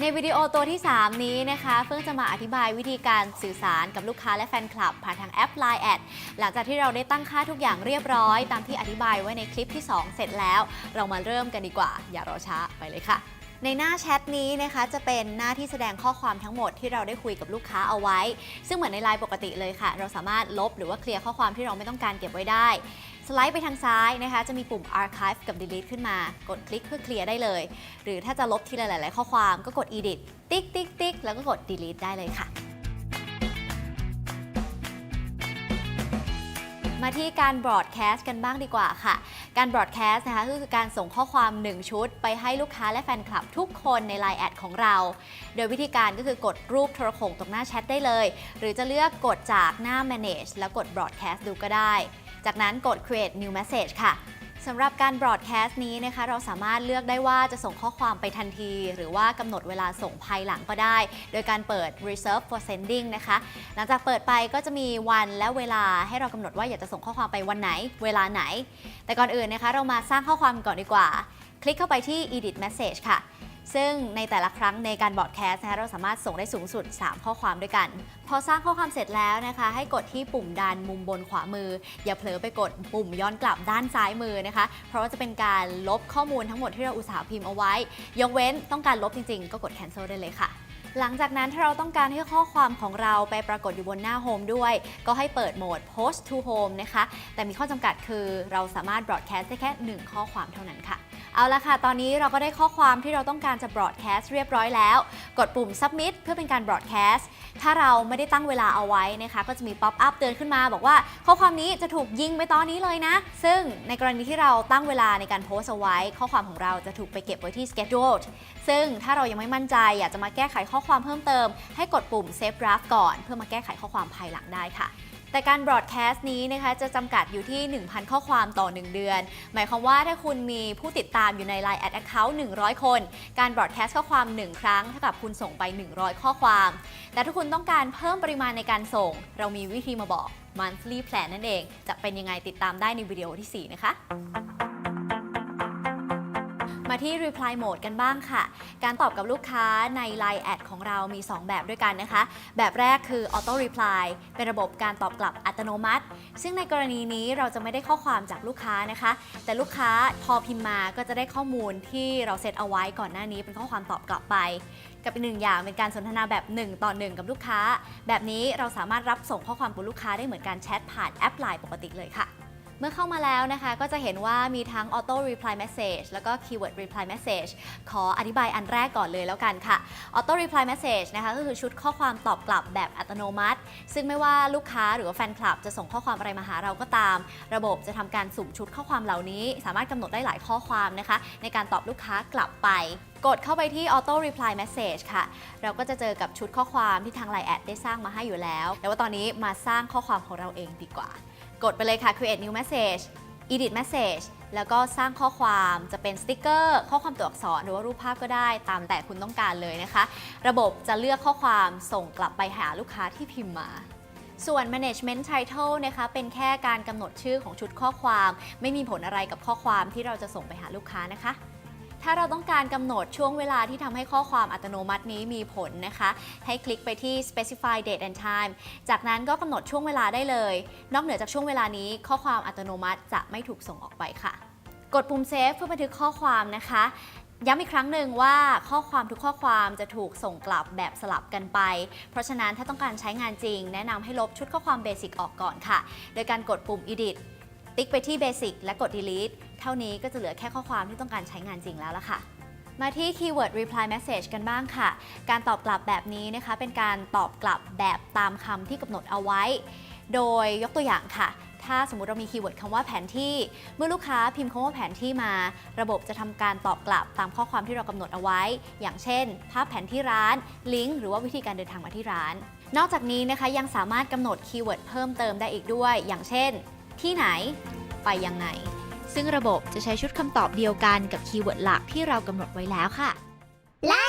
ในวิดีโอตัวที่ 3 นี้นะคะเพิ่องจะมาอธิบายวิธีการสื่อสารกับลูกค้าและแฟนคลับ ผ่านทางแอป Line แอดหลังจากที่เราได้ตั้งค่าทุกอย่างเรียบร้อย ตามที่อธิบายไว้ในคลิปที่ 2 เสร็จแล้ว เรามาเริ่มกันดีกว่า อย่ารอช้าไปเลยค่ะในหน้าแชทนี้นะคะจะเป็นหน้าที่แสดงข้อความทั้งหมดที่เราได้คุยกับลูกค้าเอาไว้ ซึ่งเหมือนในไลน์ปกติเลยค่ะ เราสามารถลบหรือว่าเคลียร์ข้อความที่เราไม่ต้องการเก็บไว้ได้ สไลด์ไปทางซ้ายนะคะ จะมีปุ่ม archive กับ delete ขึ้นมา กดคลิกเพื่อเคลียร์ได้เลย หรือถ้าจะลบทีละหลาย ๆ ข้อความก็กด edit ติ๊กติ๊กติ๊กแล้วก็กด delete ได้เลยค่ะ มาที่การ broadcast กันบ้างดีกว่าค่ะ การ broadcast นะคะก็คือการส่งข้อความ 1 ชุด ไปให้ลูกค้าและแฟนคลับทุกคนใน Line แอดของเรา โดยวิธีการก็คือกดรูปโทรโขงตรงหน้าแชทได้เลย หรือจะเลือกกดจากหน้า manage แล้วกด broadcast ดูก็ได้ จากนั้นกด create new message ค่ะสำหรับการ broadcast นี้นะคะ เราสามารถเลือกได้ว่าจะส่งข้อความไปทันที หรือว่ากำหนดเวลาส่งภายหลังก็ได้ โดยการเปิด reserve for sending นะคะ หลังจากเปิดไปก็จะมีวันและเวลาให้เรากำหนดว่าอยากจะส่งข้อความไปวันไหน เวลาไหน แต่ก่อนอื่นนะคะ เรามาสร้างข้อความก่อนดีกว่า คลิกเข้าไปที่ edit message ค่ะ ซึ่งในแต่ละครั้งในการบอดแคสต์นะคะเราสามารถส่งได้สูงสุด 3 ข้อความด้วยกัน พอสร้างข้อความเสร็จแล้วนะคะ ให้กดที่ปุ่มดันมุมบนขวามือ อย่าเผลอไปกดปุ่มย้อนกลับด้านซ้ายมือนะคะ เพราะว่าจะเป็นการลบข้อมูลทั้งหมดที่เราอุตส่าห์พิมพ์เอาไว้ ยกเว้นต้องการลบจริงๆ ก็กด cancel ได้เลยค่ะหลังจากนั้นถ้าเราต้องการให้ข้อความของเราไปปรากฏอยู่บนหน้าโฮมด้วย ก็ให้เปิดโหมด post to home นะคะ แต่มีข้อจำกัดคือเราสามารถ broadcast ได้แค่ 1 ข้อความเท่านั้นค่ะเอาละค่ะ ตอนนี้เราก็ได้ข้อความที่เราต้องการจะ broadcast เรียบร้อยแล้ว กดปุ่ม submit เพื่อเป็นการ broadcast ถ้าเราไม่ได้ตั้งเวลาเอาไว้นะคะ ก็จะมี pop up เตือนขึ้นมา บอกว่าข้อความนี้จะถูกยิงไปตอนนี้เลยนะ ซึ่งในกรณีที่เราตั้งเวลาในการโพสต์เอาไว้ ข้อความของเราจะถูกไปเก็บไว้ที่ scheduled ซึ่งถ้าเรายังไม่มั่นใจอยากจะมาแก้ไขข้อความเพิ่มเติม ให้กดปุ่ม save draft ก่อน เพื่อมาแก้ไขข้อความภายหลังได้ค่ะ แต่การบล็อดแคสต์นี้นะคะจะจำกัดอยู่ที่ 1,000 ข้อความต่อ 1 เดือน หมายความว่าถ้าคุณมีผู้ติดตามอยู่ใน Line Ad Account 100 คน การบล็อดแคสต์ข้อความ 1 ครั้งเท่ากับคุณส่งไป 100 ข้อความ แต่ถ้าคุณต้องการเพิ่มปริมาณในการส่ง เรามีวิธีมาบอก monthly plan นั่นเอง จะเป็นยังไงติดตามได้ในวิดีโอที่ 4 นะคะ มาที่ reply mode กันบ้างค่ะ การตอบกับลูกค้าใน Line แอดของเรามี 2 แบบด้วยกันนะคะ แบบแรกคือ auto reply เป็นระบบการตอบกลับอัตโนมัติ ซึ่งในกรณีนี้เราจะไม่ได้ข้อความจากลูกค้านะคะ แต่ลูกค้าพอพิมพ์มาก็จะได้ข้อมูลที่เราเซตเอาไว้ก่อนหน้านี้เป็นข้อความตอบกลับไป กับอีกหนึ่งอย่างเป็นการสนทนาแบบ 1 ต่อ 1 กับลูกค้า แบบนี้เราสามารถรับส่งข้อความกับลูกค้าได้เหมือนการแชทผ่านแอป Line ปกติเลยค่ะ เมื่อเข้ามาแล้วนะคะก็จะเห็นว่ามีทั้ง Auto Reply Message แล้วก็ Keyword Reply Message ขออธิบายอันแรกก่อนเลยแล้วกันค่ะ Auto Reply Message นะคะก็คือชุดข้อความตอบกลับแบบอัตโนมัติ ซึ่งไม่ว่าลูกค้าหรือว่าแฟนคลับจะส่งข้อความอะไรมาหาเราก็ตาม ระบบจะทำการสุ่มชุดข้อความเหล่านี้ สามารถกำหนดได้หลายข้อความนะคะ ในการตอบลูกค้ากลับไปกดเข้าไปที่ Auto Reply Message ค่ะ เราก็จะเจอกับชุดข้อความที่ทาง Line แอดได้สร้างมาให้อยู่แล้ว แต่ว่าตอนนี้มาสร้างข้อความของเราเองดีกว่า กดไปเลยค่ะ create new message edit message แล้วก็สร้างข้อความจะเป็นสติกเกอร์ ข้อความตัวอักษรหรือว่ารูปภาพก็ได้ตามแต่คุณต้องการเลยนะคะ ระบบจะเลือกข้อความส่งกลับไปหาลูกค้าที่พิมพ์มาส่วน management title นะคะเป็นแค่การกำหนดชื่อของชุดข้อความ ไม่มีผลอะไรกับข้อความที่เราจะส่งไปหาลูกค้านะคะ ถ้าเราต้องการกำหนดช่วงเวลาที่ทำให้ข้อความอัตโนมัตินี้มีผลนะคะ ให้คลิกไปที่ specify date and time จากนั้นก็กำหนดช่วงเวลาได้เลย นอกเหนือจากช่วงเวลานี้ ข้อความอัตโนมัติจะไม่ถูกส่งออกไปค่ะ กดปุ่ม save เพื่อบันทึกข้อความนะคะย้ำอีกครั้งหนึ่งว่าข้อความทุกข้อความจะถูกส่งกลับแบบสลับกันไป เพราะฉะนั้นถ้าต้องการใช้งานจริง แนะนำให้ลบชุดข้อความเบสิกออกก่อนค่ะ โดยการกดปุ่ม edit ติ๊กไปที่ basic และกด delete เท่านี้ก็จะเหลือแค่ข้อความที่ต้องการใช้งานจริงแล้วล่ะค่ะ มาที่ keyword reply message กันบ้างค่ะ การตอบกลับแบบนี้นะคะ เป็นการตอบกลับแบบตามคำที่กำหนดเอาไว้ โดยยกตัวอย่างค่ะ ถ้าสมมุติเรามีคีย์เวิร์ดคำว่าแผนที่ เมื่อลูกค้าพิมพ์คำว่าแผนที่มา ระบบจะทำการตอบกลับตามข้อความที่เรากำหนดเอาไว้ อย่างเช่น ภาพแผนที่ร้าน ลิงก์หรือว่าวิธีการเดินทางมาที่ร้าน นอกจากนี้นะคะยังสามารถกำหนดคีย์เวิร์ดเพิ่มเติมได้อีกด้วย อย่างเช่น ที่ไหน ไปยังไง ซึ่งระบบจะใช้ชุดคำตอบเดียวกันกับคีย์เวิร์ดหลักที่เรากำหนดไว้แล้วค่ะ ไล่